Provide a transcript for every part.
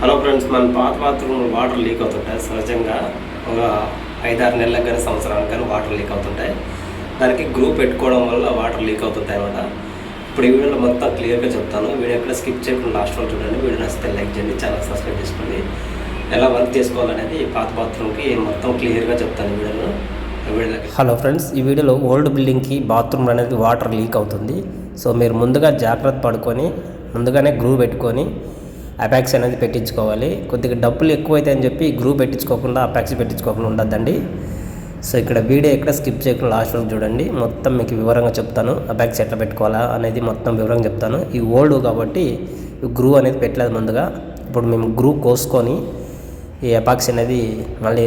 Hello friends మన పాత bathroom water leak అవుతుంటాయి. సహజంగా ఒక ఐదారు నెలలకు కానీ సంవత్సరానికి కానీ వాటర్ లీక్ అవుతుంటాయి. దానికి గ్రూప్ పెట్టుకోవడం వల్ల వాటర్ లీక్ అవుతుంటాయి అనమాట ఇప్పుడు ఈ వీడియోలో మొత్తం క్లియర్గా చెప్తాను. వీడియో ఎక్కడ స్కిప్ చేయకుండా లాస్ట్ వరకు చూడండి. వీడియో నచ్చితే లైక్ చేయండి ఛానల్ సబ్స్క్రైబ్ చేసుకోండి. ఎలా వర్క్ చేసుకోవాలనేది ఈ పాత బాత్రూమ్కి మొత్తం క్లియర్గా చెప్తాను వీడియోలో. హలో ఫ్రెండ్స్ ఈ వీడియోలో ఓల్డ్ బిల్డింగ్కి బాత్రూమ్ అనేది వాటర్ లీక్ అవుతుంది. సో మీరు ముందుగా జాగ్రత్త పడుకొని ముందుగానే గ్రూ పెట్టుకొని అపాక్స్ అనేది పెట్టించుకోవాలి. కొద్దిగా డబ్బులు ఎక్కువైతే అని చెప్పి గ్రూ పెట్టించుకోకుండా అపాక్స్ పెట్టించుకోకుండా ఉండద్దండి. సో ఇక్కడ వీడియో ఎక్కడ స్కిప్ చేయకుండా లాస్ట్ వరకు చూడండి. మొత్తం మీకు వివరంగా చెప్తాను. అపాక్స్ ఎట్లా పెట్టుకోవాలా అనేది మొత్తం వివరంగా చెప్తాను. ఈ ఓల్డ్ కాబట్టి గ్రూ అనేది పెట్టలేదు ముందుగా. ఇప్పుడు మేము గ్రూ కోసుకొని ఈ అపాక్స్ అనేది మళ్ళీ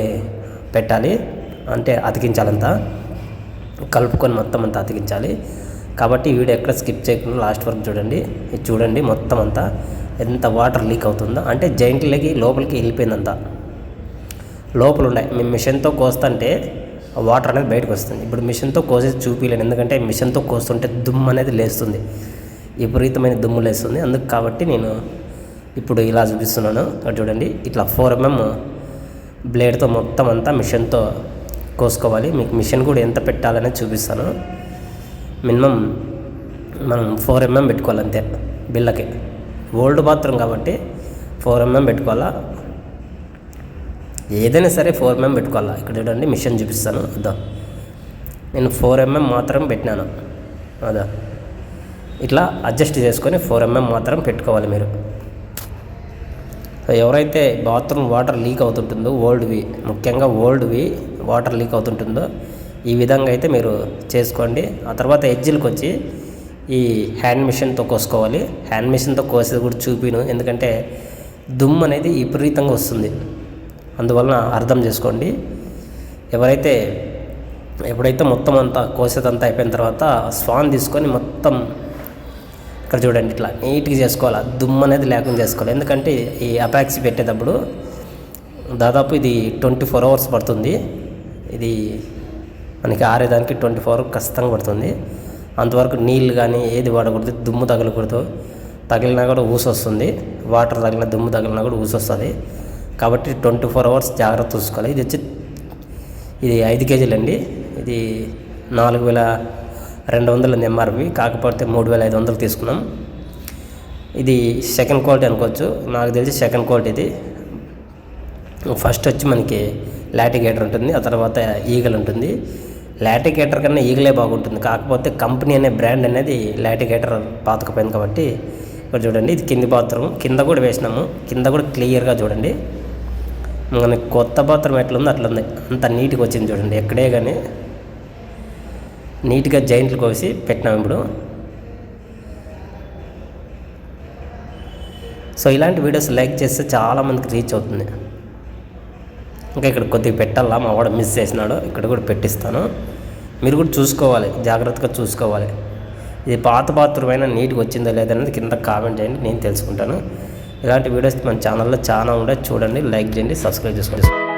పెట్టాలి. అంటే అతికించాలంతా. కలుపుకొని మొత్తం అంతా అతికించాలి. కాబట్టి వీడియో ఎక్కడ స్కిప్ చేయకుండా లాస్ట్ వరకు చూడండి. చూడండి మొత్తం అంతా. ఎంత వాటర్ లీక్ అవుతుందో. అంటే జైంట్లకి లోపలికి వెళ్ళిపోయిందంతా. లోపల ఉన్నాయి మేము మిషన్తో కోస్తుంటే ఆ వాటర్ అనేది బయటకు వస్తుంది. ఇప్పుడు మిషన్తో కోసేసి చూపించలేను ఎందుకంటే మిషన్తో కోస్తుంటే దుమ్ము అనేది లేస్తుంది. విపరీతమైన దుమ్ము లేస్తుంది. అందుకు కాబట్టి నేను ఇప్పుడు ఇలా చూపిస్తున్నాను. అటు చూడండి. ఇట్లా ఫోర్ ఎంఎం బ్లేడ్తో మొత్తం అంతా మిషన్తో కోసుకోవాలి. మీకు మిషన్ కూడా ఎంత పెట్టాలనేది చూపిస్తాను. మినిమం మనం ఫోర్ ఎంఎం పెట్టుకోవాలి అంతే బిల్లకి. ఓల్డ్ బాత్రూమ్ కాబట్టి ఫోర్ ఎంఎం పెట్టుకోవాలా? ఏదైనా సరే ఫోర్ ఎంఎం పెట్టుకోవాలా? ఇక్కడ చూడండి మిషన్ చూపిస్తాను. అదా. నేను ఫోర్ ఎంఎం మాత్రం పెట్టినాను. అదా. ఇట్లా అడ్జస్ట్ చేసుకొని ఫోర్ ఎంఎం మాత్రం పెట్టుకోవాలి మీరు. సో ఎవరైతే బాత్రూమ్ వాటర్ లీక్ అవుతుంటుందో ఓల్డ్వి ముఖ్యంగా ఓల్డ్వి వాటర్ లీక్ అవుతుంటుందో ఈ విధంగా అయితే మీరు చేసుకోండి. ఆ తర్వాత ఎడ్జిలకు వచ్చి ఈ హ్యాండ్ మిషన్తో కోసుకోవాలి. హ్యాండ్ మిషన్తో కోసేది కూడా చూపిను. ఎందుకంటే దుమ్ము అనేది విపరీతంగా వస్తుంది. అందువలన అర్థం చేసుకోండి. ఎవరైతే ఎప్పుడైతే మొత్తం అంతా కోసేదంతా అయిపోయిన తర్వాత స్వాన్ తీసుకొని మొత్తం ఇక్కడ చూడండి ఇట్లా నీట్గా చేసుకోవాలి. దుమ్ము అనేది లేకుండా చేసుకోవాలి. ఎందుకంటే ఈ అపాక్సీ పెట్టేటప్పుడు దాదాపు ఇది ట్వంటీ ఫోర్ అవర్స్ పడుతుంది. ఇది మనకి ఆరేదానికి ట్వంటీ ఫోర్ ఖచ్చితంగా పడుతుంది. అంతవరకు నీళ్ళు కానీ ఏది వాడకూడదు దుమ్ము తగలకూడదు. తగిలినా కూడా ఊసొస్తుంది. వాటర్ తగిలిన దుమ్ము తగిలినా కూడా ఊసొస్తుంది. కాబట్టి ట్వంటీ ఫోర్ అవర్స్ జాగ్రత్త చూసుకోవాలి. ఇది వచ్చి ఇది ఐదు కేజీలండి ఇది నాలుగు వేల రెండు వందల ఎంఆర్పి కాకపోతే మూడు వేల ఐదు వందలు తీసుకున్నాం. ఇది సెకండ్ క్వాలిటీ అనుకోవచ్చు. నాకు తెలిసి సెకండ్ క్వాలిటీ ఇది. ఫస్ట్ వచ్చి మనకి లాటిగేటర్ ఉంటుంది. ఆ తర్వాత ఈగల్ ఉంటుంది. లాటిగేటర్ కన్నా ఈగలే బాగుంటుంది. కాకపోతే కంపెనీ అనే బ్రాండ్ అనేది లాటిగేటర్ పాతకపోయింది కాబట్టి ఇక్కడ చూడండి ఇది కింది బాత్రూమ్. కింద కూడా వేసినాము. కింద కూడా క్లియర్గా చూడండి. మనకి కొత్త బాత్రూమ్ ఎట్లుందో అట్లుంది. అంత నీట్గా వచ్చింది చూడండి. ఎక్కడే కానీ నీట్గా జైంట్లు కోసి పెట్టినాం ఇప్పుడు. సో ఇలాంటి వీడియోస్ లైక్ చేస్తే చాలామందికి రీచ్ అవుతుంది. ఇంకా ఇక్కడ కొద్దిగా పెట్టాలా? మా వాడు మిస్ చేసినాడు. ఇక్కడ కూడా పెట్టిస్తాను. మీరు కూడా చూసుకోవాలి. జాగ్రత్తగా చూసుకోవాలి. ఇది పాత బాత్రూమ్ అయినా నీట్గా వచ్చిందో లేదనేది కింద కామెంట్ చేయండి. నేను తెలుసుకుంటాను. ఇలాంటి వీడియోస్ మన ఛానల్లో చాలా ఉండే చూడండి లైక్ చేయండి సబ్స్క్రైబ్ చేసుకోండి.